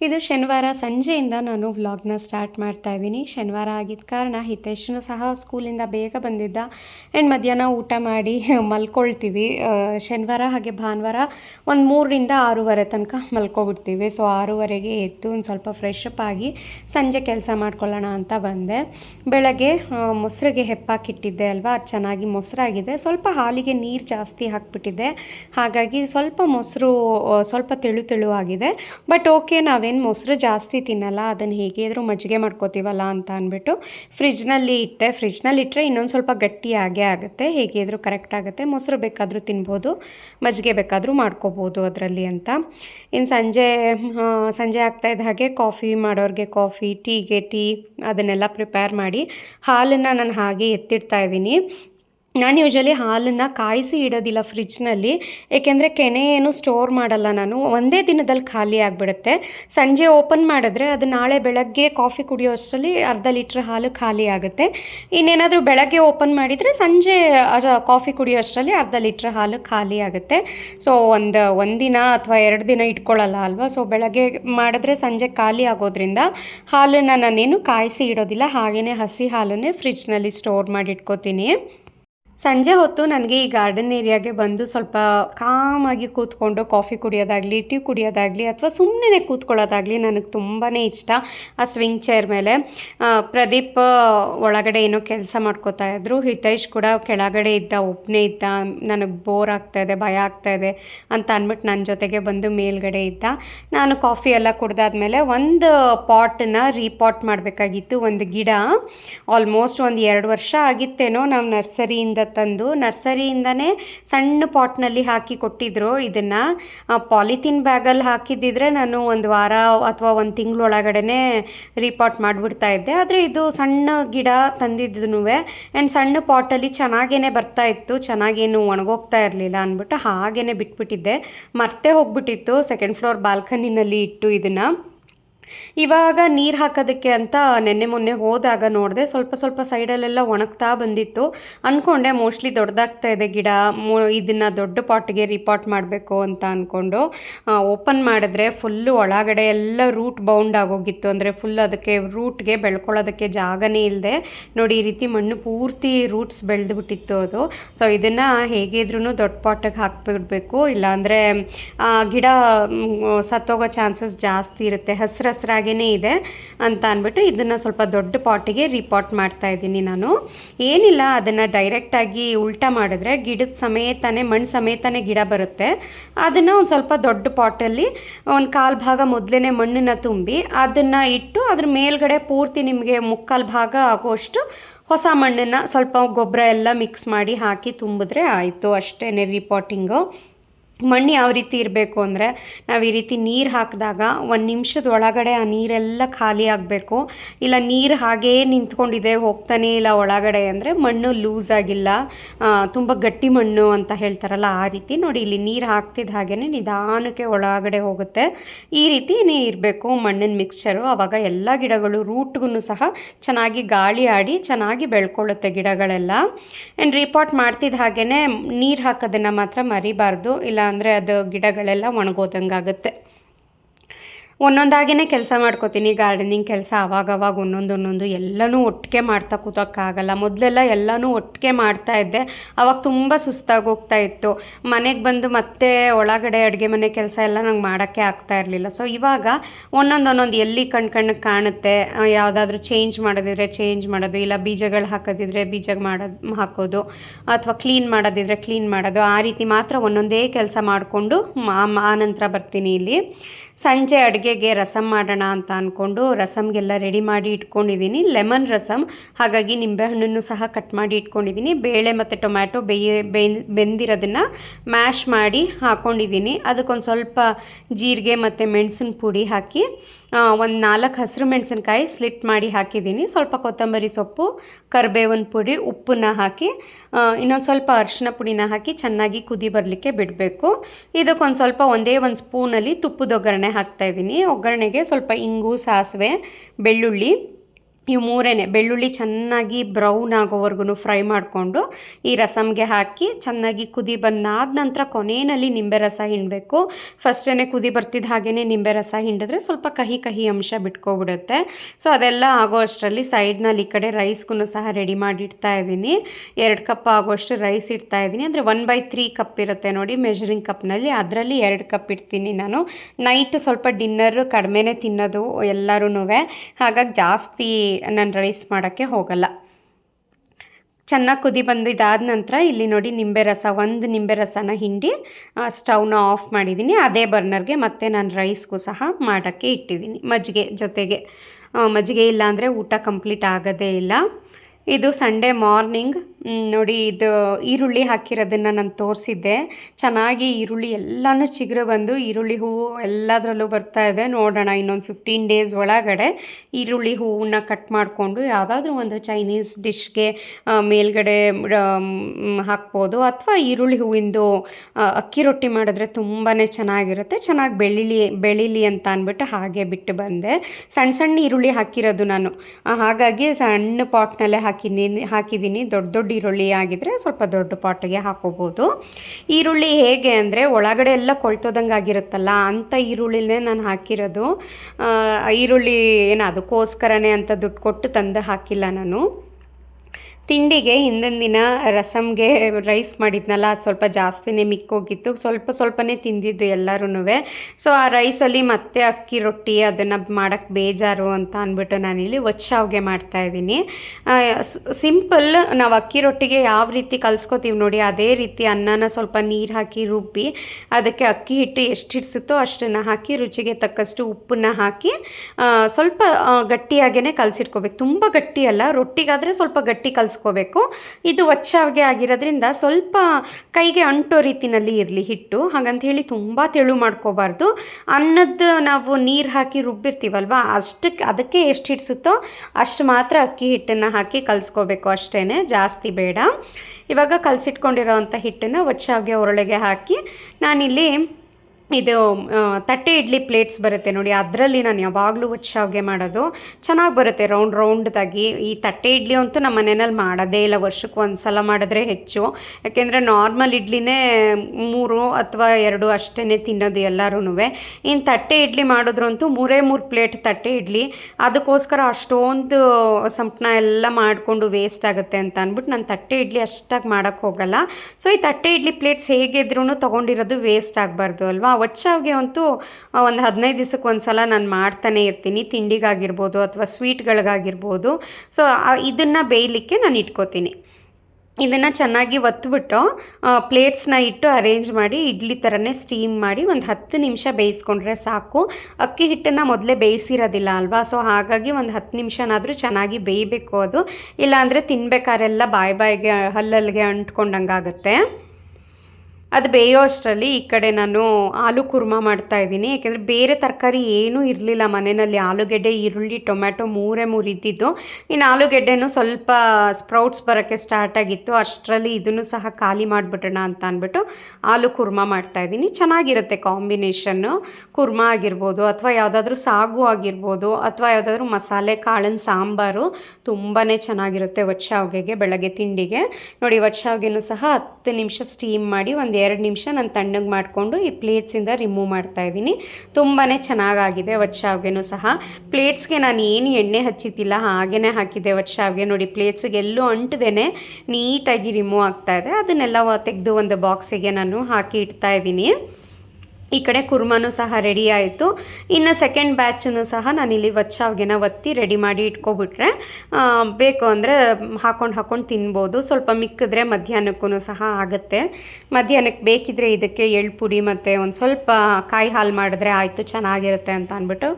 ಇದು ಶನಿವಾರ ಸಂಜೆಯಿಂದ ನಾನು ವ್ಲಾಗ್ನ ಸ್ಟಾರ್ಟ್ ಮಾಡ್ತಾ ಇದ್ದೀನಿ. ಶನಿವಾರ ಆಗಿದ್ದ ಕಾರಣ ಹಿತೇಶ್ನು ಸಹ ಸ್ಕೂಲಿಂದ ಬೇಗ ಬಂದಿದ್ದ. ಆ್ಯಂಡ್ ಮಧ್ಯಾಹ್ನ ಊಟ ಮಾಡಿ ಮಲ್ಕೊಳ್ತೀವಿ. ಶನಿವಾರ ಹಾಗೆ ಭಾನುವಾರ ಒಂದು ಮೂರರಿಂದ ಆರೂವರೆ ತನಕ ಮಲ್ಕೊಬಿಡ್ತೀವಿ. ಸೊ ಆರೂವರೆಗೆ ಎದ್ದು ಒಂದು ಸ್ವಲ್ಪ ಫ್ರೆಶ್ ಅಪ್ ಆಗಿ ಸಂಜೆ ಕೆಲಸ ಮಾಡ್ಕೊಳ್ಳೋಣ ಅಂತ ಬಂದೆ. ಬೆಳಗ್ಗೆ ಮೊಸರಿಗೆ ಹೆಪ್ಪಾಕಿಟ್ಟಿದ್ದೆ ಅಲ್ವಾ? ಅದು ಚೆನ್ನಾಗಿ ಮೊಸರಾಗಿದೆ. ಸ್ವಲ್ಪ ಹಾಲಿಗೆ ನೀರು ಜಾಸ್ತಿ ಹಾಕ್ಬಿಟ್ಟಿದ್ದೆ. ಹಾಗಾಗಿ ಸ್ವಲ್ಪ ಮೊಸರು ಸ್ವಲ್ಪ ತೆಳು ತೆಳುವಾಗಿದೆ ಬಟ್ ಓಕೆ ನಾವೇನು ಮೊಸರು ಜಾಸ್ತಿ ತಿನ್ನಲ್ಲ ಅದನ್ನು ಹೇಗೆ ಇದ್ರೂ ಮಜ್ಜಿಗೆ ಮಾಡ್ಕೋತೀವಲ್ಲ ಅಂತ ಅಂದ್ಬಿಟ್ಟು ಫ್ರಿಜ್ನಲ್ಲಿ ಇಟ್ಟೆ. ಫ್ರಿಜ್ನಲ್ಲಿ ಇಟ್ಟರೆ ಇನ್ನೊಂದು ಸ್ವಲ್ಪ ಗಟ್ಟಿ ಆಗೇ ಆಗುತ್ತೆ ಹೇಗೆ ಇದ್ರೂ ಕರೆಕ್ಟ್ ಆಗುತ್ತೆ. ಮೊಸರು ಬೇಕಾದರೂ ತಿನ್ಬೋದು, ಮಜ್ಜಿಗೆ ಬೇಕಾದರೂ ಮಾಡ್ಕೋಬೋದು ಅದರಲ್ಲಿ ಅಂತ. ಇನ್ನು ಸಂಜೆ ಸಂಜೆ ಆಗ್ತಾಯಿದ್ದ ಹಾಗೆ ಕಾಫಿ ಮಾಡೋರಿಗೆ ಕಾಫಿ, ಟೀಗೆ ಟೀ ಅದನ್ನೆಲ್ಲ ಪ್ರಿಪೇರ್ ಮಾಡಿ ಹಾಲನ್ನು ನಾನು ಹಾಗೆ ಎತ್ತಿಡ್ತಾ ಇದ್ದೀನಿ. ನಾನು ಯೂಶಲಿ ಹಾಲನ್ನು ಕಾಯಿಸಿ ಇಡೋದಿಲ್ಲ ಫ್ರಿಜ್ನಲ್ಲಿ ಏಕೆಂದರೆ ಕೆನೆ ಏನು ಸ್ಟೋರ್ ಮಾಡಲ್ಲ ನಾನು. ಒಂದೇ ದಿನದಲ್ಲಿ ಖಾಲಿ ಆಗಿಬಿಡುತ್ತೆ. ಸಂಜೆ ಓಪನ್ ಮಾಡಿದ್ರೆ ಅದು ನಾಳೆ ಬೆಳಗ್ಗೆ ಕಾಫಿ ಕುಡಿಯೋ ಅಷ್ಟರಲ್ಲಿ ಅರ್ಧ ಲೀಟ್ರ್ ಹಾಲು ಖಾಲಿ ಆಗುತ್ತೆ. ಇನ್ನೇನಾದರೂ ಬೆಳಗ್ಗೆ ಓಪನ್ ಮಾಡಿದರೆ ಸಂಜೆ ಕಾಫಿ ಕುಡಿಯೋ ಅಷ್ಟರಲ್ಲಿ ಅರ್ಧ ಲೀಟ್ರ್ ಹಾಲು ಖಾಲಿ ಆಗುತ್ತೆ. ಸೊ ಒಂದು ಒಂದಿನ ಅಥವಾ ಎರಡು ದಿನ ಇಟ್ಕೊಳ್ಳಲ್ಲ ಅಲ್ವಾ? ಸೊ ಬೆಳಗ್ಗೆ ಮಾಡಿದ್ರೆ ಸಂಜೆ ಖಾಲಿ ಆಗೋದ್ರಿಂದ ಹಾಲನ್ನು ನಾನೇನು ಕಾಯಿಸಿ ಇಡೋದಿಲ್ಲ. ಹಾಗೆಯೇ ಹಸಿ ಹಾಲನ್ನೇ ಫ್ರಿಜ್ನಲ್ಲಿ ಸ್ಟೋರ್ ಮಾಡಿ ಇಟ್ಕೋತೀನಿ ಸಂಜೆ ಹೊತ್ತು ನನಗೆ ಈ ಗಾರ್ಡನ್ ಏರಿಯಾಗೆ ಬಂದು ಸ್ವಲ್ಪ ಕಾಮಾಗಿ ಕೂತ್ಕೊಂಡು ಕಾಫಿ ಕುಡಿಯೋದಾಗಲಿ, ಟೀ ಕುಡಿಯೋದಾಗಲಿ ಅಥವಾ ಸುಮ್ಮನೆ ಕೂತ್ಕೊಳ್ಳೋದಾಗಲಿ ನನಗೆ ತುಂಬಾ ಇಷ್ಟ. ಆ ಸ್ವಿಂಗ್ ಚೇರ್ ಮೇಲೆ ಪ್ರದೀಪ್ ಒಳಗಡೆ ಏನೋ ಕೆಲಸ ಮಾಡ್ಕೋತಾ ಇದ್ರು. ಹಿತೈಶ್ ಕೂಡ ಕೆಳಗಡೆ ಇದ್ದ ಒಬ್ಬನೇ ಇದ್ದ, ನನಗೆ ಬೋರ್ ಆಗ್ತಾ ಇದೆ, ಭಯ ಆಗ್ತಾ ಇದೆ ಅಂತ ಅಂದ್ಬಿಟ್ಟು ನನ್ನ ಜೊತೆಗೆ ಬಂದು ಮೇಲ್ಗಡೆ ಇದ್ದ. ನಾನು ಕಾಫಿ ಎಲ್ಲ ಕುಡ್ದಾದ್ಮೇಲೆ ಒಂದು ಪಾಟನ್ನ ರೀಪಾಟ್ ಮಾಡಬೇಕಾಗಿತ್ತು, ಒಂದು ಗಿಡ. ಆಲ್ಮೋಸ್ಟ್ ಒಂದು ಎರಡು ವರ್ಷ ಆಗಿತ್ತೇನೋ, ನಾವು ನರ್ಸರಿಯಿಂದ ತಂದು ನರ್ಸರಿಯಿಂದನೇ ಸಣ್ಣ ಪಾಟ್ನಲ್ಲಿ ಹಾಕಿ ಕೊಟ್ಟಿದ್ರು ಇದನ್ನು. ಪಾಲಿಥಿನ್ ಬ್ಯಾಗಲ್ಲಿ ಹಾಕಿದ್ದಿದ್ರೆ ನಾನು ಒಂದು ವಾರ ಅಥವಾ ಒಂದು ತಿಂಗಳೊಳಗಡೆ ರೀಪಾಟ್ ಮಾಡಿಬಿಡ್ತಾ ಇದ್ದೆ. ಆದರೆ ಇದು ಸಣ್ಣ ಗಿಡ ತಂದಿದ್ದನು ಆ್ಯಂಡ್ ಸಣ್ಣ ಪಾಟಲ್ಲಿ ಚೆನ್ನಾಗೇ ಬರ್ತಾ ಇತ್ತು. ಚೆನ್ನಾಗೇನು ಒಣಗೋಗ್ತಾ ಇರಲಿಲ್ಲ ಅಂದ್ಬಿಟ್ಟು ಹಾಗೇ ಬಿಟ್ಬಿಟ್ಟಿದ್ದೆ. ಮರ್ತೇ ಹೋಗ್ಬಿಟ್ಟಿತ್ತು. ಸೆಕೆಂಡ್ ಫ್ಲೋರ್ ಬಾಲ್ಕನಿನಲ್ಲಿ ಇಟ್ಟು ಇದನ್ನು. ಇವಾಗ ನೀರು ಹಾಕೋದಕ್ಕೆ ಅಂತ ನೆನ್ನೆ ಮೊನ್ನೆ ಹೋದಾಗ ನೋಡಿದೆ ಸ್ವಲ್ಪ ಸ್ವಲ್ಪ ಸೈಡಲ್ಲೆಲ್ಲ ಒಣಗ್ತಾ ಬಂದಿತ್ತು. ಅಂದ್ಕೊಂಡೆ ಮೋಸ್ಟ್ಲಿ ದೊಡ್ಡದಾಗ್ತಾ ಇದೆ ಗಿಡ ಇದನ್ನು ದೊಡ್ಡ ಪಾಟ್ಗೆ ರಿಪಾಟ್ ಮಾಡಬೇಕು ಅಂತ ಅಂದ್ಕೊಂಡು ಓಪನ್ ಮಾಡಿದ್ರೆ ಫುಲ್ಲು ಒಳಗಡೆ ಎಲ್ಲ ರೂಟ್ ಬೌಂಡ್ ಆಗೋಗಿತ್ತು. ಅಂದರೆ ಫುಲ್ ಅದಕ್ಕೆ ರೂಟ್ಗೆ ಬೆಳ್ಕೊಳ್ಳೋದಕ್ಕೆ ಜಾಗನೇ ಇಲ್ಲದೆ ನೋಡಿ, ಈ ರೀತಿ ಮಣ್ಣು ಪೂರ್ತಿ ರೂಟ್ಸ್ ಬೆಳೆದ್ಬಿಟ್ಟಿತ್ತು ಅದು. ಸೊ ಇದನ್ನು ಹೇಗಿದ್ರೂ ದೊಡ್ಡ ಪಾಟಿಗೆ ಹಾಕ್ಬಿಡ್ಬೇಕು. ಇಲ್ಲಾಂದರೆ ಗಿಡ ಸತ್ತೋಗೋ ಚಾನ್ಸಸ್ ಜಾಸ್ತಿ ಇರುತ್ತೆ. ಹಸ್ರು ಹಸ್ರಾಗೇ ಇದೆ ಅಂತ ಅಂದ್ಬಿಟ್ಟು ಇದನ್ನು ಸ್ವಲ್ಪ ದೊಡ್ಡ ಪಾಟಿಗೆ ರೀಪಾಟ್ ಮಾಡ್ತಾ ಇದ್ದೀನಿ ನಾನು. ಏನಿಲ್ಲ, ಅದನ್ನು ಡೈರೆಕ್ಟಾಗಿ ಉಲ್ಟಾ ಮಾಡಿದ್ರೆ ಗಿಡದ ಸಮೇತನೇ ಮಣ್ಣು ಸಮೇತನೇ ಗಿಡ ಬರುತ್ತೆ. ಅದನ್ನು ಒಂದು ಸ್ವಲ್ಪ ದೊಡ್ಡ ಪಾಟಲ್ಲಿ ಒಂದು ಕಾಲು ಭಾಗ ಮೊದಲೇ ಮಣ್ಣನ್ನು ತುಂಬಿ ಅದನ್ನು ಇಟ್ಟು ಅದ್ರ ಮೇಲ್ಗಡೆ ಪೂರ್ತಿ ನಿಮಗೆ ಮುಕ್ಕಾಲು ಭಾಗ ಆಗೋಷ್ಟು ಹೊಸ ಮಣ್ಣನ್ನು ಸ್ವಲ್ಪ ಗೊಬ್ಬರ ಎಲ್ಲ ಮಿಕ್ಸ್ ಮಾಡಿ ಹಾಕಿ ತುಂಬಿದ್ರೆ ಆಯಿತು. ಅಷ್ಟೇ ರೀಪಾಟಿಂಗು ಮಣ್ಣು ಯಾವ ರೀತಿ ಇರಬೇಕು ಅಂದರೆ ನಾವು ಈ ರೀತಿ ನೀರು ಹಾಕಿದಾಗ ಒಂದು ನಿಮಿಷದ ಒಳಗಡೆ ಆ ನೀರೆಲ್ಲ ಖಾಲಿ ಆಗಬೇಕು. ಇಲ್ಲ ನೀರು ಹಾಗೇ ನಿಂತ್ಕೊಂಡಿದೆ, ಹೋಗ್ತಾನೆ ಇಲ್ಲ ಒಳಗಡೆ ಅಂದರೆ ಮಣ್ಣು ಲೂಸ್ ಆಗಿಲ್ಲ. ತುಂಬ ಗಟ್ಟಿ ಮಣ್ಣು ಅಂತ ಹೇಳ್ತಾರಲ್ಲ ಆ ರೀತಿ. ನೋಡಿ, ಇಲ್ಲಿ ನೀರು ಹಾಕ್ತಿದ್ದ ಹಾಗೆಯೇ ನಿಧಾನಕ್ಕೆ ಒಳಗಡೆ ಹೋಗುತ್ತೆ. ಈ ರೀತಿ ಇರಬೇಕು ಮಣ್ಣಿನ ಮಿಕ್ಸ್ಚರು ಆವಾಗ ಎಲ್ಲ ಗಿಡಗಳು ರೂಟ್ಗೂ ಸಹ ಚೆನ್ನಾಗಿ ಗಾಳಿ ಆಡಿ ಚೆನ್ನಾಗಿ ಬೆಳ್ಕೊಳ್ಳುತ್ತೆ ಗಿಡಗಳೆಲ್ಲ. ಆ್ಯಂಡ್ ರಿಪೋರ್ಟ್ ಮಾಡ್ತಿದ್ದ ಹಾಗೆಯೇ ನೀರು ಹಾಕೋದನ್ನು ಮಾತ್ರ ಮರಿಬಾರ್ದು. ಇಲ್ಲ ಅಂದರೆ ಅದು ಗಿಡಗಳೆಲ್ಲ ಒಣಗೋದಂಗಾಗುತ್ತೆ. ಒಂದೊಂದಾಗಿನೇ ಕೆಲಸ ಮಾಡ್ಕೋತೀನಿ ಗಾರ್ಡನಿಂಗ್ ಕೆಲಸ ಅವಾಗವಾಗ ಅವಾಗ ಒಂದೊಂದು ಒಂದೊಂದು ಎಲ್ಲನೂ ಒಟ್ಟಿಗೆ ಮಾಡ್ತಾ ಕೂತೋಕ್ಕಾಗಲ್ಲ. ಮೊದಲೆಲ್ಲ ಎಲ್ಲನೂ ಒಟ್ಟಿಗೆ ಮಾಡ್ತಾ ಇದ್ದೆ. ಅವಾಗ ತುಂಬ ಸುಸ್ತಾಗಿ ಹೋಗ್ತಾ ಇತ್ತು. ಮನೆಗೆ ಬಂದು ಮತ್ತೆ ಒಳಗಡೆ ಅಡುಗೆ ಮನೆ ಕೆಲಸ ಎಲ್ಲ ನಂಗೆ ಮಾಡೋಕ್ಕೆ ಆಗ್ತಾ ಇರಲಿಲ್ಲ. ಸೊ ಇವಾಗ ಒಂದೊಂದು ಒಂದೊಂದು ಎಲ್ಲಿ ಕಣ್ ಕಣ್ಣಿಗೆ ಕಾಣುತ್ತೆ ಯಾವುದಾದ್ರೂ ಚೇಂಜ್ ಮಾಡೋದಿದ್ರೆ ಚೇಂಜ್ ಮಾಡೋದು, ಇಲ್ಲ ಬೀಜಗಳು ಹಾಕೋದಿದ್ರೆ ಬೀಜ ಮಾಡೋದು ಹಾಕೋದು, ಅಥವಾ ಕ್ಲೀನ್ ಮಾಡೋದಿದ್ರೆ ಕ್ಲೀನ್ ಮಾಡೋದು, ಆ ರೀತಿ ಮಾತ್ರ ಒಂದೊಂದೇ ಕೆಲಸ ಮಾಡಿಕೊಂಡು ಆನಂತರ ಬರ್ತೀನಿ ಇಲ್ಲಿ. ಸಂಜೆ ಅಡುಗೆಗೆ ರಸಮ್ ಮಾಡೋಣ ಅಂತ ಅಂದ್ಕೊಂಡು ರಸಮ್ಗೆಲ್ಲ ರೆಡಿ ಮಾಡಿ ಇಟ್ಕೊಂಡಿದ್ದೀನಿ. ಲೆಮನ್ ರಸಮ್ ಹಾಗಾಗಿ ನಿಂಬೆಹಣ್ಣನ್ನು ಸಹ ಕಟ್ ಮಾಡಿ ಇಟ್ಕೊಂಡಿದ್ದೀನಿ. ಬೇಳೆ ಮತ್ತು ಟೊಮ್ಯಾಟೊ ಬೇಯ್ ಬೆಂದಿರೋದನ್ನು ಮ್ಯಾಶ್ ಮಾಡಿ ಹಾಕ್ಕೊಂಡಿದ್ದೀನಿ ಅದಕ್ಕೊಂದು ಸ್ವಲ್ಪ ಜೀರಿಗೆ ಮತ್ತು ಮೆಣಸಿನ ಪುಡಿ ಹಾಕಿ ಒಂದು ನಾಲ್ಕು ಹಸಿರು ಮೆಣಸಿನ್ಕಾಯಿ ಸ್ಲಿಟ್ ಮಾಡಿ ಹಾಕಿದ್ದೀನಿ. ಸ್ವಲ್ಪ ಕೊತ್ತಂಬರಿ ಸೊಪ್ಪು, ಕರಿಬೇವಿನ ಪುಡಿ, ಉಪ್ಪನ್ನ ಹಾಕಿ ಇನ್ನೊಂದು ಸ್ವಲ್ಪ ಅರಿಶಿನ ಪುಡಿನ ಹಾಕಿ ಚೆನ್ನಾಗಿ ಕುದಿ ಬರಲಿಕ್ಕೆ ಬಿಡಬೇಕು. ಇದಕ್ಕೊಂದು ಸ್ವಲ್ಪ ಒಂದೇ ಒಂದು ಸ್ಪೂನಲ್ಲಿ ತುಪ್ಪದ ಒಗ್ಗರಣೆ ಹಾಕ್ತಾಯಿದ್ದೀನಿ ಒಗ್ಗರಣೆಗೆ ಸ್ವಲ್ಪ ಇಂಗು, ಸಾಸಿವೆ, ಬೆಳ್ಳುಳ್ಳಿ ಇವು ಮೂರೇ ಬೆಳ್ಳುಳ್ಳಿ ಚೆನ್ನಾಗಿ ಬ್ರೌನ್ ಆಗೋವರೆಗೂ ಫ್ರೈ ಮಾಡಿಕೊಂಡು ಈ ರಸಮ್ಗೆ ಹಾಕಿ ಚೆನ್ನಾಗಿ ಕುದಿ ಬಂದಾದ ನಂತರ ಕೊನೆಯಲ್ಲಿ ನಿಂಬೆ ರಸ ಹಿಂಡಬೇಕು. ಫಸ್ಟೇ ಕುದಿ ಬರ್ತಿದ್ದ ಹಾಗೇ ನಿಂಬೆ ರಸ ಹಿಂಡಿದ್ರೆ ಸ್ವಲ್ಪ ಕಹಿ ಕಹಿ ಅಂಶ ಬಿಟ್ಕೊಬಿಡುತ್ತೆ. ಸೊ ಅದೆಲ್ಲ ಆಗೋ ಅಷ್ಟರಲ್ಲಿ ಸೈಡ್ನಲ್ಲಿ ಈ ಕಡೆ ರೈಸ್ಗೂ ಸಹ ರೆಡಿ ಮಾಡಿ ಇಡ್ತಾ ಇದ್ದೀನಿ. ಎರಡು ಕಪ್ ಆಗೋಷ್ಟು ರೈಸ್ ಇಡ್ತಾ ಇದ್ದೀನಿ. ಅಂದರೆ ಒನ್ ಬೈ ತ್ರೀ ಕಪ್ ಇರುತ್ತೆ ನೋಡಿ ಮೆಜರಿಂಗ್ ಕಪ್ನಲ್ಲಿ. ಅದರಲ್ಲಿ ಎರಡು ಕಪ್ ಇಡ್ತೀನಿ ನಾನು. ನೈಟ್ ಸ್ವಲ್ಪ ಡಿನ್ನರು ಕಡಿಮೆನೇ ತಿನ್ನೋದು ಎಲ್ಲರೂ ಹಾಗಾಗಿ ಜಾಸ್ತಿ ನಾನು ರೈಸ್ ಮಾಡೋಕ್ಕೆ ಹೋಗಲ್ಲ. ಚೆನ್ನಾಗಿ ಕುದಿ ಬಂದಿದ್ದಾದ ನಂತರ ಇಲ್ಲಿ ನೋಡಿ ನಿಂಬೆ ರಸ, ಒಂದು ನಿಂಬೆ ರಸನ ಹಿಂಡಿ ಸ್ಟವ್ನ ಆಫ್ ಮಾಡಿದ್ದೀನಿ ಅದೇ ಬರ್ನರ್ಗೆ ಮತ್ತೆ ನಾನು ರೈಸ್ಗೂ ಸಹ ಮಾಡೋಕ್ಕೆ ಇಟ್ಟಿದ್ದೀನಿ ಮಜ್ಜಿಗೆ ಜೊತೆಗೆ. ಮಜ್ಜಿಗೆ ಇಲ್ಲ ಅಂದರೆ ಊಟ ಕಂಪ್ಲೀಟ್ ಆಗೋದೇ ಇಲ್ಲ. ಇದು ಸಂಡೇ ಮಾರ್ನಿಂಗ್ ನೋಡಿ ಇದು ಈರುಳ್ಳಿ ಹಾಕಿರೋದನ್ನು ನಾನು ತೋರಿಸಿದ್ದೆ. ಚೆನ್ನಾಗಿ ಈರುಳ್ಳಿ ಎಲ್ಲನೂ ಚಿಗುರು ಬಂದು ಈರುಳ್ಳಿ ಹೂವು ಎಲ್ಲದರಲ್ಲೂ ಬರ್ತಾ ಇದೆ. ನೋಡೋಣ ಇನ್ನೊಂದು ಫಿಫ್ಟೀನ್ ಡೇಸ್ ಒಳಗಡೆ ಈರುಳ್ಳಿ ಹೂವನ್ನ ಕಟ್ ಮಾಡಿಕೊಂಡು ಯಾವುದಾದ್ರೂ ಒಂದು ಚೈನೀಸ್ ಡಿಶ್ಗೆ ಮೇಲ್ಗಡೆ ಹಾಕ್ಬೋದು. ಅಥವಾ ಈರುಳ್ಳಿ ಹೂವಿಂದು ಅಕ್ಕಿ ರೊಟ್ಟಿ ಮಾಡಿದ್ರೆ ತುಂಬಾ ಚೆನ್ನಾಗಿರುತ್ತೆ. ಚೆನ್ನಾಗಿ ಬೆಳಿಲಿ ಬೆಳಿಲಿ ಅಂತ ಅಂದ್ಬಿಟ್ಟು ಹಾಗೆ ಬಿಟ್ಟು ಬಂದೆ. ಸಣ್ಣ ಸಣ್ಣ ಈರುಳ್ಳಿ ಹಾಕಿರೋದು ನಾನು. ಹಾಗಾಗಿ ಸಣ್ಣ ಪಾಟ್ನಲ್ಲೇ ಹಾಕಿದ್ದೀನಿ ಹಾಕಿದ್ದೀನಿ ದೊಡ್ಡ ದೊಡ್ಡ ಈರುಳ್ಳಿ ಆಗಿದ್ರೆ ಸ್ವಲ್ಪ ದೊಡ್ಡ ಪಾಟಿಗೆ ಹಾಕೋಬೋದು. ಈರುಳ್ಳಿ ಹೇಗೆ ಅಂದರೆ ಒಳಗಡೆ ಎಲ್ಲ ಕೊಳ್ತೋದಂಗೆ ಆಗಿರುತ್ತಲ್ಲ ಅಂಥ ಈರುಳ್ಳಿನೇ ನಾನು ಹಾಕಿರೋದು. ಈರುಳ್ಳಿ ಏನು ಅದಕ್ಕೋಸ್ಕರನೇ ಅಂತ ದುಡ್ಡು ಕೊಟ್ಟು ತಂದು ಹಾಕಿಲ್ಲ ನಾನು. ತಿಂಡಿಗೆ ಹಿಂದಿನ ದಿನ ರಸಮ್ಗೆ ರೈಸ್ ಮಾಡಿದ್ನಲ್ಲ, ಅದು ಸ್ವಲ್ಪ ಜಾಸ್ತಿನೇ ಮಿಕ್ಕೋಗಿತ್ತು. ಸ್ವಲ್ಪ ಸ್ವಲ್ಪನೇ ತಿಂದಿದ್ದು ಎಲ್ಲರೂ ಸೊ ಆ ರೈಸಲ್ಲಿ ಮತ್ತೆ ಅಕ್ಕಿ ರೊಟ್ಟಿ ಅದನ್ನು ಮಾಡೋಕ್ಕೆ ಬೇಜಾರು ಅಂತ ಅಂದ್ಬಿಟ್ಟು ನಾನಿಲ್ಲಿ ಮಾಡ್ತಾ ಮಾಡ್ತಾಯಿದ್ದೀನಿ ಸಿಂಪಲ್ ನಾವು ಅಕ್ಕಿ ರೊಟ್ಟಿಗೆ ಯಾವ ರೀತಿ ಕಲಿಸ್ಕೋತೀವಿ ನೋಡಿ, ಅದೇ ರೀತಿ ಅನ್ನನ ಸ್ವಲ್ಪ ನೀರು ಹಾಕಿ ರುಬ್ಬಿ, ಅದಕ್ಕೆ ಅಕ್ಕಿ ಹಿಟ್ಟು ಎಷ್ಟು ಹಿಡಿಸುತ್ತೋ ಅಷ್ಟನ್ನು ಹಾಕಿ, ರುಚಿಗೆ ತಕ್ಕಷ್ಟು ಉಪ್ಪನ್ನ ಹಾಕಿ ಸ್ವಲ್ಪ ಗಟ್ಟಿಯಾಗೇ ಕಲಸಿಟ್ಕೋಬೇಕು. ತುಂಬ ಗಟ್ಟಿ ಅಲ್ಲ, ರೊಟ್ಟಿಗಾದರೆ ಸ್ವಲ್ಪ ಗಟ್ಟಿ ಕಲಿಸ್ಕೋಬೇಕು ಇದು ಒಚ್ಚಾವಿಗೆ ಆಗಿರೋದ್ರಿಂದ ಸ್ವಲ್ಪ ಕೈಗೆ ಅಂಟೋ ರೀತಿನಲ್ಲಿ ಇರಲಿ ಹಿಟ್ಟು. ಹಾಗಂತ ಹೇಳಿ ತುಂಬ ತೆಳು ಮಾಡ್ಕೋಬಾರ್ದು. ಅನ್ನದ ನಾವು ನೀರು ಹಾಕಿ ರುಬ್ಬಿರ್ತೀವಲ್ವ ಅಷ್ಟಕ್ಕೆ ಅದಕ್ಕೆ ಎಷ್ಟು ಹಿಡಿಸುತ್ತೋ ಅಷ್ಟು ಮಾತ್ರ ಅಕ್ಕಿ ಹಿಟ್ಟನ್ನು ಹಾಕಿ ಕಲಸ್ಕೋಬೇಕು ಅಷ್ಟೇ ಜಾಸ್ತಿ ಬೇಡ. ಇವಾಗ ಕಲಸಿಟ್ಕೊಂಡಿರೋ ಅಂಥ ಹಿಟ್ಟನ್ನು ಒಚ್ಚಾವಿಗೆ ಒರಳಿಗೆ ಹಾಕಿ ನಾನಿಲ್ಲಿ ಇದು ತಟ್ಟೆ ಇಡ್ಲಿ ಪ್ಲೇಟ್ಸ್ ಬರುತ್ತೆ ನೋಡಿ, ಅದರಲ್ಲಿ ನಾನು ಯಾವಾಗಲೂ ಶಾವಿಗೆ ಮಾಡೋದು. ಚೆನ್ನಾಗಿ ಬರುತ್ತೆ ರೌಂಡ್ ರೌಂಡ್ದಾಗಿ ಈ ತಟ್ಟೆ ಇಡ್ಲಿ ಅಂತೂ ನಮ್ಮ ಮನೆಯಲ್ಲಿ ಮಾಡೋದೇ ಇಲ್ಲ, ವರ್ಷಕ್ಕೆ ಒಂದು ಸಲ ಮಾಡಿದ್ರೆ ಹೆಚ್ಚು. ಯಾಕೆಂದರೆ ನಾರ್ಮಲ್ ಇಡ್ಲಿನೇ ಮೂರು ಅಥವಾ ಎರಡು ಅಷ್ಟೇ ತಿನ್ನೋದು ಎಲ್ಲರೂ ಇನ್ನು ತಟ್ಟೆ ಇಡ್ಲಿ ಮಾಡಿದ್ರಂತೂ ಮೂರೇ ಮೂರು ಪ್ಲೇಟ್ ತಟ್ಟೆ ಇಡ್ಲಿ. ಅದಕ್ಕೋಸ್ಕರ ಅಷ್ಟೊಂದು ಸಂಪ್ನ ಎಲ್ಲ ಮಾಡಿಕೊಂಡು ವೇಸ್ಟ್ ಆಗುತ್ತೆ ಅಂತ ಅಂದ್ಬಿಟ್ಟು ನಾನು ತಟ್ಟೆ ಇಡ್ಲಿ ಅಷ್ಟಾಗಿ ಮಾಡೋಕ್ಕೆ ಹೋಗಲ್ಲ. ಸೊ ಈ ತಟ್ಟೆ ಇಡ್ಲಿ ಪ್ಲೇಟ್ಸ್ ಹೇಗಿದ್ರೂ ತೊಗೊಂಡಿರೋದು ವೇಸ್ಟ್ ಆಗಬಾರ್ದು ಅಲ್ವಾ? ಒಚ್ಚಾವ್ಗೆ ಅಂತೂ ಒಂದು ಹದಿನೈದು ದಿವಸಕ್ಕೆ ಒಂದು ಸಲ ನಾನು ಮಾಡ್ತಾನೆ ಇರ್ತೀನಿ. ತಿಂಡಿಗಾಗಿರ್ಬೋದು ಅಥವಾ ಸ್ವೀಟ್ಗಳಿಗಾಗಿರ್ಬೋದು. ಸೊ ಇದನ್ನು ಬೇಯಲಿಕ್ಕೆ ನಾನು ಇಟ್ಕೋತೀನಿ. ಇದನ್ನು ಚೆನ್ನಾಗಿ ಒತ್ಬಿಟ್ಟು ಪ್ಲೇಟ್ಸ್ನ ಇಟ್ಟು ಅರೇಂಜ್ ಮಾಡಿ, ಇಡ್ಲಿ ಥರನೇ ಸ್ಟೀಮ್ ಮಾಡಿ ಒಂದು ಹತ್ತು ನಿಮಿಷ ಬೇಯಿಸ್ಕೊಂಡ್ರೆ ಸಾಕು. ಅಕ್ಕಿ ಹಿಟ್ಟನ್ನು ಮೊದಲೇ ಬೇಯಿಸಿರೋದಿಲ್ಲ ಅಲ್ವಾ? ಸೊ, ಹಾಗಾಗಿ ಒಂದು ಹತ್ತು ನಿಮಿಷನಾದರೂ ಚೆನ್ನಾಗಿ ಬೇಯಬೇಕು ಅದು. ಇಲ್ಲಾಂದರೆ ತಿನ್ಬೇಕಾರೆಲ್ಲ ಬಾಯಿ ಬಾಯಿಗೆ ಹಲ್ಲಲ್ಲಿಗೆ ಅಂಟ್ಕೊಂಡಂಗಾಗುತ್ತೆ. ಅದು ಬೇಯೋ ಅಷ್ಟರಲ್ಲಿ ಈ ಕಡೆ ನಾನು ಆಲೂ ಕುರ್ಮ ಮಾಡ್ತಾ ಇದ್ದೀನಿ. ಯಾಕೆಂದರೆ ಬೇರೆ ತರಕಾರಿ ಏನೂ ಇರಲಿಲ್ಲ ಮನೆಯಲ್ಲಿ. ಆಲೂಗೆಡ್ಡೆ, ಈರುಳ್ಳಿ, ಟೊಮ್ಯಾಟೊ ಮೂರೇ ಮೂರು ಇದ್ದಿದ್ದು. ಇನ್ನು ಆಲೂಗೆಡ್ಡೆನೂ ಸ್ವಲ್ಪ ಸ್ಪ್ರೌಟ್ಸ್ ಬರೋಕ್ಕೆ ಸ್ಟಾರ್ಟ್ ಆಗಿತ್ತು. ಅಷ್ಟರಲ್ಲಿ ಇದನ್ನು ಸಹ ಖಾಲಿ ಮಾಡಿಬಿಡೋಣ ಅಂತ ಅಂದ್ಬಿಟ್ಟು ಆಲೂ ಕುರ್ಮಾ ಮಾಡ್ತಾ ಇದ್ದೀನಿ. ಚೆನ್ನಾಗಿರುತ್ತೆ ಕಾಂಬಿನೇಷನ್ನು. ಕುರ್ಮ ಆಗಿರ್ಬೋದು ಅಥವಾ ಯಾವುದಾದ್ರೂ ಸಾಗು ಆಗಿರ್ಬೋದು ಅಥವಾ ಯಾವುದಾದ್ರೂ ಮಸಾಲೆ, ಕಾಳಿನ ಸಾಂಬಾರು ತುಂಬಾ ಚೆನ್ನಾಗಿರುತ್ತೆ ಒಚ್ಚಾವ್ಗೆಗೆ ಬೆಳಗ್ಗೆ ತಿಂಡಿಗೆ. ನೋಡಿ ಒಚ್ಚಾವ್ಗೆನೂ ಸಹ ಹತ್ತು ನಿಮಿಷ ಸ್ಟೀಮ್ ಮಾಡಿ ಒಂದು ಎರಡು ನಿಮಿಷ ನಾನು ತಣ್ಣಗೆ ಮಾಡಿಕೊಂಡು ಈ ಪ್ಲೇಟ್ಸಿಂದ ರಿಮೂವ್ ಮಾಡ್ತಾ ಇದ್ದೀನಿ. ತುಂಬಾ ಚೆನ್ನಾಗಾಗಿದೆ ಒಚ್ಚಾವ್ಗೆನೂ ಸಹ. ಪ್ಲೇಟ್ಸ್ಗೆ ನಾನು ಏನು ಎಣ್ಣೆ ಹಚ್ಚಿದ್ದಿಲ್ಲ ಹಾಗೇ ಹಾಕಿದ್ದೆ ಒಚ್ಚಾವ್ಗೆ ನೋಡಿ, ಪ್ಲೇಟ್ಸ್ಗೆ ಎಲ್ಲೂ ಅಂಟದೇ ನೀಟಾಗಿ ರಿಮೂವ್ ಆಗ್ತಾ ಇದೆ. ಅದನ್ನೆಲ್ಲ ತೆಗೆದು ಒಂದು ಬಾಕ್ಸಿಗೆ ನಾನು ಹಾಕಿ ಇಡ್ತಾ ಇದ್ದೀನಿ. ಈ ಕಡೆ ಕುರ್ಮಾನು ಸಹ ರೆಡಿ ಆಯಿತು. ಇನ್ನು ಸೆಕೆಂಡ್ ಬ್ಯಾಚನ್ನು ಸಹ ನಾನಿಲ್ಲಿ ವಚ್ಚಾವ್ಗೆನ ಒತ್ತಿ ರೆಡಿ ಮಾಡಿ ಇಟ್ಕೊಬಿಟ್ರೆ ಬೇಕು ಅಂದರೆ ಹಾಕೊಂಡು ಹಾಕೊಂಡು ತಿನ್ಬೋದು. ಸ್ವಲ್ಪ ಮಿಕ್ಕಿದ್ರೆ ಮಧ್ಯಾಹ್ನಕ್ಕೂ ಸಹ ಆಗುತ್ತೆ. ಮಧ್ಯಾಹ್ನಕ್ಕೆ ಬೇಕಿದ್ರೆ ಇದಕ್ಕೆ ಎಳ್ಳು ಪುಡಿ ಮತ್ತು ಒಂದು ಸ್ವಲ್ಪ ಕಾಯಿ ಹಾಲು ಮಾಡಿದ್ರೆ ಆಯಿತು, ಚೆನ್ನಾಗಿರುತ್ತೆ ಅಂತ ಅಂದ್ಬಿಟ್ಟು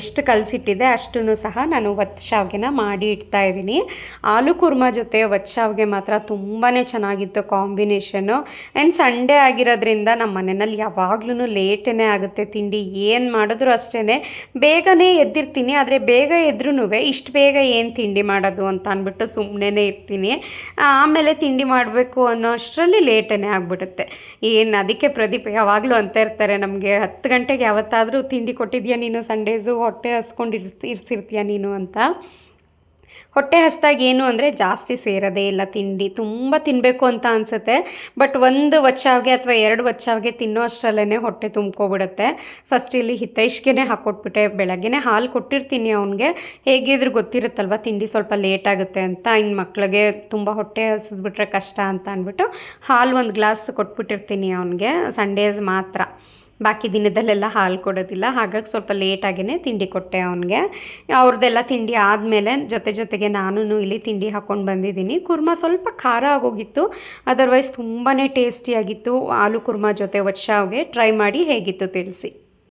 ಎಷ್ಟು ಕಲಸಿಟ್ಟಿದೆ ಅಷ್ಟನ್ನು ಸಹ ನಾನು ಒಚ್ಚಾವ್ಗೆನ ಮಾಡಿ ಇಡ್ತಾ ಇದ್ದೀನಿ. ಆಲೂ ಕುರ್ಮಾ ಜೊತೆ ಒಚ್ಚಾವ್ಗೆ ಮಾತ್ರ ತುಂಬಾ ಚೆನ್ನಾಗಿತ್ತು ಕಾಂಬಿನೇಷನ್ನು. ಆ್ಯಂಡ್ ಸಂಡೇ ಆಗಿರೋದ್ರಿಂದ ನಮ್ಮ ಮನೆಯಲ್ಲಿ ಯಾವಾಗಲೂ ಲೇಟೇ ಆಗುತ್ತೆ ತಿಂಡಿ, ಏನು ಮಾಡಿದ್ರು ಅಷ್ಟೇ ಬೇಗನೆ ಎದ್ದಿರ್ತೀನಿ, ಆದರೆ ಬೇಗ ಎದ್ರೂ ಇಷ್ಟು ಬೇಗ ಏನು ತಿಂಡಿ ಮಾಡೋದು ಅಂತ ಅಂದ್ಬಿಟ್ಟು ಸುಮ್ಮನೆ ಇರ್ತೀನಿ. ಆಮೇಲೆ ತಿಂಡಿ ಮಾಡಬೇಕು ಅನ್ನೋ ಅಷ್ಟರಲ್ಲಿ ಲೇಟೇ ಆಗಿಬಿಡುತ್ತೆ. ಏನು ಅದಕ್ಕೆ ಪ್ರದೀಪ್ ಯಾವಾಗಲೂ ಅಂತ ಇರ್ತಾರೆ, ನಮಗೆ ಹತ್ತು ಗಂಟೆಗೆ ಯಾವತ್ತಾದರೂ ತಿಂಡಿ ಕೊಟ್ಟಿದ್ಯಾ ನೀನು ಸಂಡೇಸು ಹೊಟ್ಟೆ ಹಸ್ಕೊಂಡು ಇರ್ಸಿ ಇರ್ಸಿರ್ತೀಯ ನೀನು ಅಂತ. ಹೊಟ್ಟೆ ಹಸ್ದಾಗ ಏನು ಅಂದರೆ ಜಾಸ್ತಿ ಸೇರೋದೇ ಇಲ್ಲ, ತಿಂಡಿ ತುಂಬ ತಿನ್ನಬೇಕು ಅಂತ ಅನಿಸುತ್ತೆ. ಬಟ್ ಒಂದು ವಚ್ಚಾವಿಗೆ ಅಥವಾ ಎರಡು ವಚ್ಚಾವಿಗೆ ತಿನ್ನೋ ಅಷ್ಟರಲ್ಲೇ ಹೊಟ್ಟೆ ತುಂಬ್ಕೊಬಿಡುತ್ತೆ. ಫಸ್ಟ್ ಇಲ್ಲಿ ಹಿತೈಷ್ಗೆ ಹಾಕ್ಕೊಟ್ಬಿಟ್ಟೆ ಬೆಳಗ್ಗೆನೆ ಹಾಲು ಕೊಟ್ಟಿರ್ತೀನಿ ಅವನಿಗೆ. ಹೇಗಿದ್ರು ಗೊತ್ತಿರುತ್ತಲ್ವ, ತಿಂಡಿ ಸ್ವಲ್ಪ ಲೇಟ್ ಆಗುತ್ತೆ ಅಂತ ಇನ್ನು ಮಕ್ಳಿಗೆ ತುಂಬ ಹೊಟ್ಟೆ ಹಸಿದ್ಬಿಟ್ರೆ ಕಷ್ಟ ಅಂತ ಅಂದ್ಬಿಟ್ಟು ಹಾಲು ಒಂದು ಗ್ಲಾಸ್ ಕೊಟ್ಬಿಟ್ಟಿರ್ತೀನಿ ಅವನಿಗೆ ಸಂಡೇಸ್ ಮಾತ್ರ. ಬಾಕಿ ದಿನದಲ್ಲೆಲ್ಲ ಹಾಲು ಕೊಡೋದಿಲ್ಲ. ಹಾಗಾಗಿ ಸ್ವಲ್ಪ ಲೇಟಾಗೇ ತಿಂಡಿ ಕೊಟ್ಟೆ ಅವನಿಗೆ. ಅವ್ರದ್ದೆಲ್ಲ ತಿಂಡಿ ಆದಮೇಲೆ ಜೊತೆ ಜೊತೆಗೆ ನಾನು ಇಲ್ಲಿ ತಿಂಡಿ ಹಾಕ್ಕೊಂಡು ಬಂದಿದ್ದೀನಿ. ಕುರ್ಮಾ ಸ್ವಲ್ಪ ಖಾರ ಆಗೋಗಿತ್ತು. ಅದರ್ವೈಸ್ ತುಂಬಾ ಟೇಸ್ಟಿಯಾಗಿತ್ತು ಆಲೂ ಕುರ್ಮಾ ಜೊತೆ ವರ್ಷಾವ್ಗೆ ಟ್ರೈ ಮಾಡಿ ಹೇಗಿತ್ತು ತಿಳಿಸಿ.